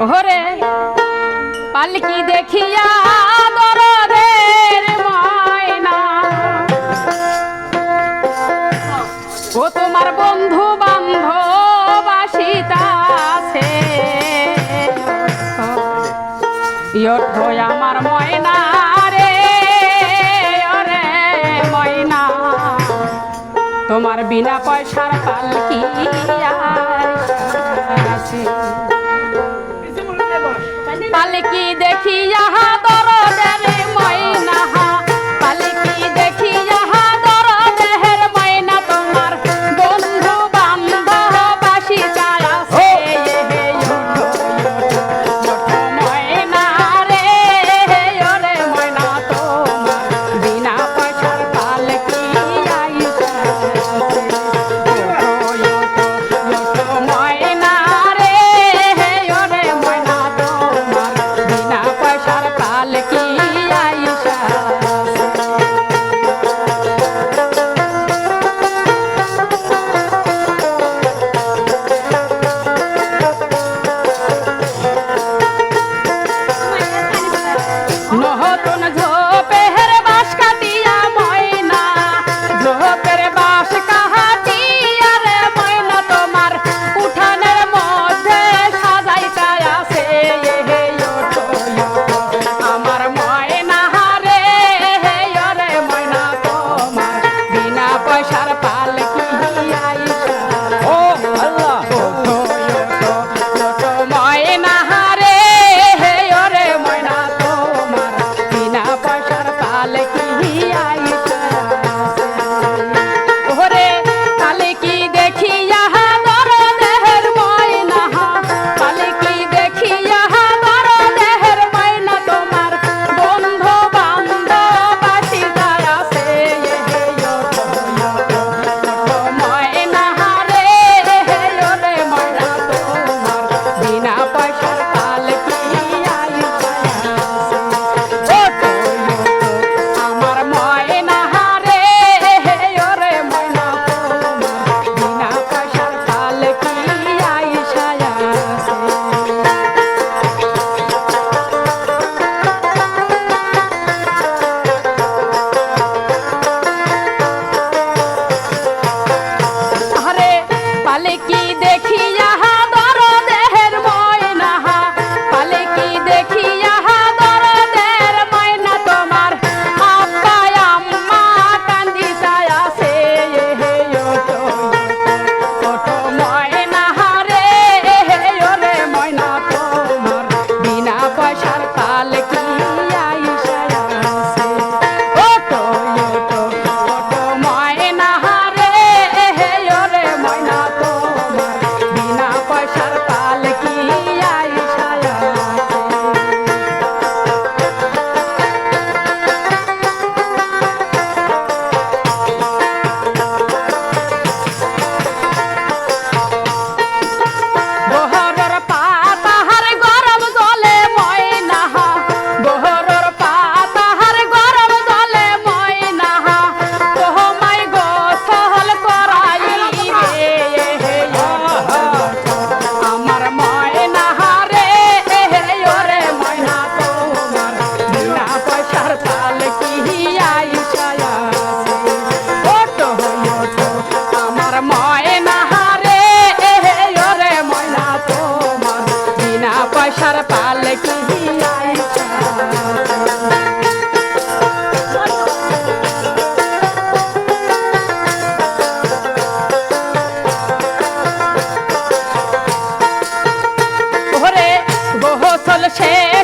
ওরে পালকি দেখিয়া দরদের ময়না। ও তোমার বন্ধু বান্ধব আসিতাছে ইয়ঠো আমার ময়না রে ওরে ময়না। তোমার বিনা পয়সার পালকি আছে পালকি দেখি চলছে।